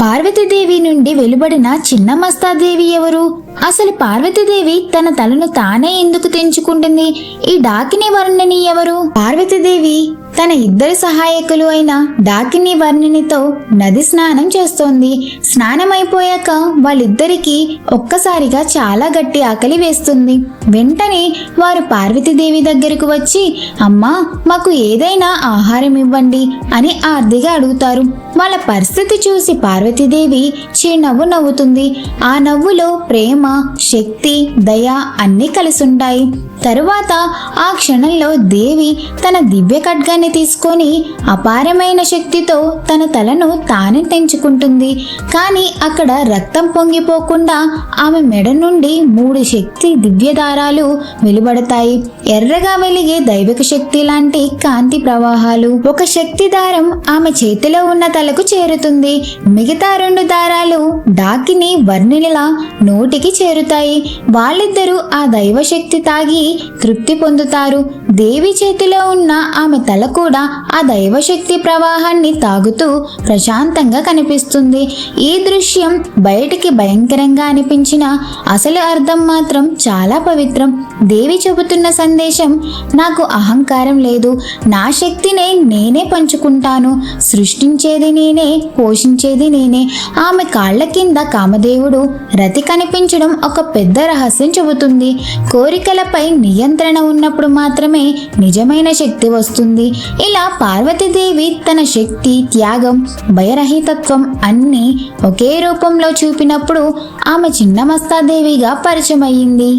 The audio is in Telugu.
పార్వతీదేవి నుండి వెలువడిన చిన్న మస్తాదేవి ఎవరు? అసలు పార్వతీదేవి తన తలను తానే ఎందుకు తెంచుకుంటుంది? ఈ డాకిని వర్ణని ఎవరు? పార్వతీదేవి తన ఇద్దరు సహాయకులు అయిన డాకిని వర్ణినితో నది స్నానం చేస్తోంది. స్నానం అయిపోయాక వాళ్ళిద్దరికీ ఒక్కసారిగా చాలా గట్టి ఆకలి వేస్తుంది. వెంటనే వారు పార్వతీదేవి దగ్గరకు వచ్చి అమ్మా మాకు ఏదైనా ఆహారం ఇవ్వండి అని ఆర్దిగా అడుగుతారు. వాళ్ళ పరిస్థితి చూసి పార్వతీదేవి చిరునవ్వు నవ్వుతుంది. ఆ నవ్వులో ప్రేమ శక్తి దయ అన్నీ కలిసుంటాయి తరువాత ఆ క్షణంలో దేవి తన దివ్య ఖడ్గాన్ని తీసుకొని అపారమైన శక్తితో తన తలను తానే తెంచుకుంటుంది. కానీ అక్కడ రక్తం పొంగిపోకుండా ఆమె మెడ నుండి మూడు శక్తి దివ్య దారాలు వెలువడతాయి. ఎర్రగా వెలిగే దైవిక శక్తి లాంటి కాంతి ప్రవాహాలు. ఒక శక్తి దారం ఆమె చేతిలో ఉన్న తలకు చేరుతుంది. మిగతా రెండు దారాలు డాకిని వర్ణిలా నోటికి చేరుతాయి. వాళ్ళిద్దరూ ఆ దైవశక్తి తాగి తృప్తి పొందుతారు. దేవి చేతిలో ఉన్న ఆమె తల కూడా ఆ దైవశక్తి ప్రవాహాన్ని తాగుతూ ప్రశాంతంగా కనిపిస్తుంది. ఈ దృశ్యం బయటికి భయంకరంగా అనిపించిన అసలు అర్థం మాత్రం చాలా పవిత్రం. దేవి చెబుతున్న సందేశం నాకు అహంకారం లేదు. నా శక్తినే నేనే పంచుకుంటాను. సృష్టించేది నేనే పోషించేది నేనే. ఆమె కాళ్ళ కింద కామదేవుడు రతి కనిపించడం ఒక పెద్ద రహస్యం చెబుతుంది. కోరికలపై నియంత్రణ ఉన్నప్పుడు మాత్రమే నిజమైన శక్తి వస్తుంది. ఇలా పార్వతీదేవి తన శక్తి త్యాగం భయరహితత్వం అన్నీ ఒకే రూపంలో చూపినప్పుడు ఆమె చిన్నమస్తాదేవిగా పరిచయమయ్యింది.